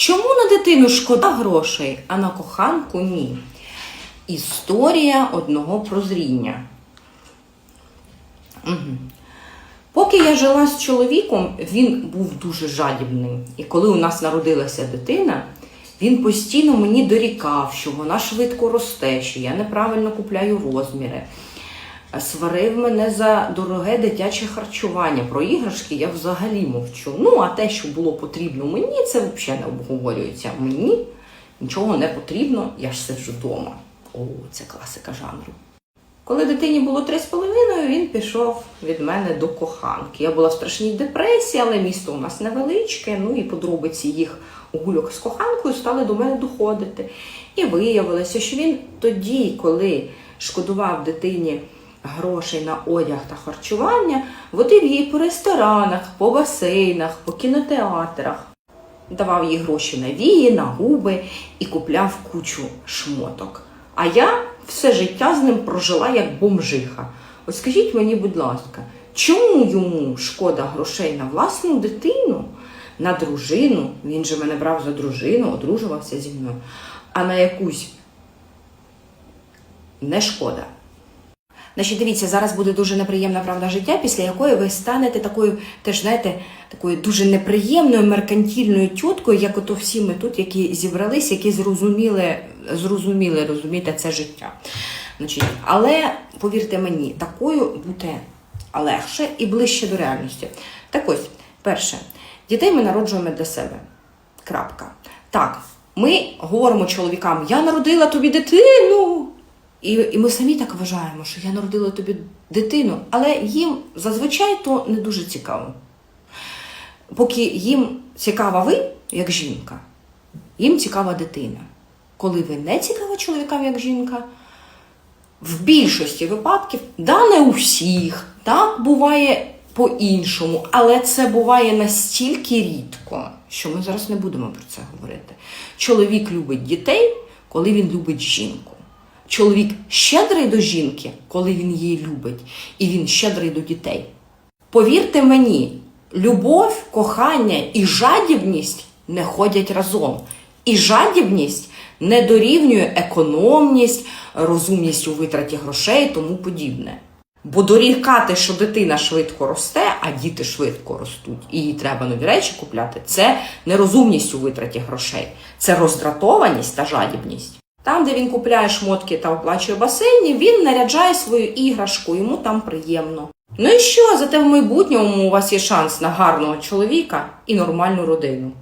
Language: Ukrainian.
Чому на дитину шкода грошей, а на коханку ні? Історія одного прозріння. Угу. Поки я жила з чоловіком, він був дуже жадібним. І коли у нас народилася дитина, він постійно мені дорікав, що вона швидко росте, що я неправильно купляю розміри. Сварив мене за дороге дитяче харчування. Про іграшки я взагалі мовчу. Ну, а те, що було потрібно мені, це взагалі не обговорюється. Мені нічого не потрібно, я ж сиджу вдома. О, це класика жанру. Коли дитині було три з половиною, він пішов від мене до коханки. Я була в страшній депресії, але місто у нас невеличке. Ну і подробиці їх гульок з коханкою стали до мене доходити. І виявилося, що він тоді, коли шкодував дитині грошей на одяг та харчування, водив її по ресторанах, по басейнах, по кінотеатрах. Давав їй гроші на вії, на губи і купляв кучу шмоток. А я все життя з ним прожила як бомжиха. От скажіть мені, будь ласка, чому йому шкода грошей на власну дитину, на дружину? Він же мене брав за дружину, одружувався зі мною, а на якусь не шкода. Значить, дивіться, зараз буде дуже неприємна правда життя, після якої ви станете такою, теж знаєте, такою дуже неприємною меркантільною тіткою, як ото всі ми тут, які зібрались, які зрозуміли, зрозуміли, розумієте, це життя. Значить, але повірте мені, такою бути легше і ближче до реальності. Так ось, перше, дітей ми народжуємо для себе. Крапка. Так, ми говоримо чоловікам: я народила тобі дитину. І, і ми самі так вважаємо, що я народила тобі дитину, але їм зазвичай то не дуже цікаво. Поки їм цікава ви, як жінка, їм цікава дитина. Коли ви не цікава чоловікам, як жінка, в більшості випадків, да не у всіх, так буває по-іншому, але це буває настільки рідко, що ми зараз не будемо про це говорити. Чоловік любить дітей, коли він любить жінку. Чоловік щедрий до жінки, коли він її любить, і він щедрий до дітей. Повірте мені, любов, кохання і жадібність не ходять разом. І жадібність не дорівнює економність, розумність у витраті грошей і тому подібне. Бо дорікати, що дитина швидко росте, а діти швидко ростуть, і їй треба нові речі купляти, це нерозумність у витраті грошей, це роздратованість та жадібність. Там, де він купляє шмотки та оплачує басейні, він наряджає свою іграшку, йому там приємно. Ну і що, зате в майбутньому у вас є шанс на гарного чоловіка і нормальну родину.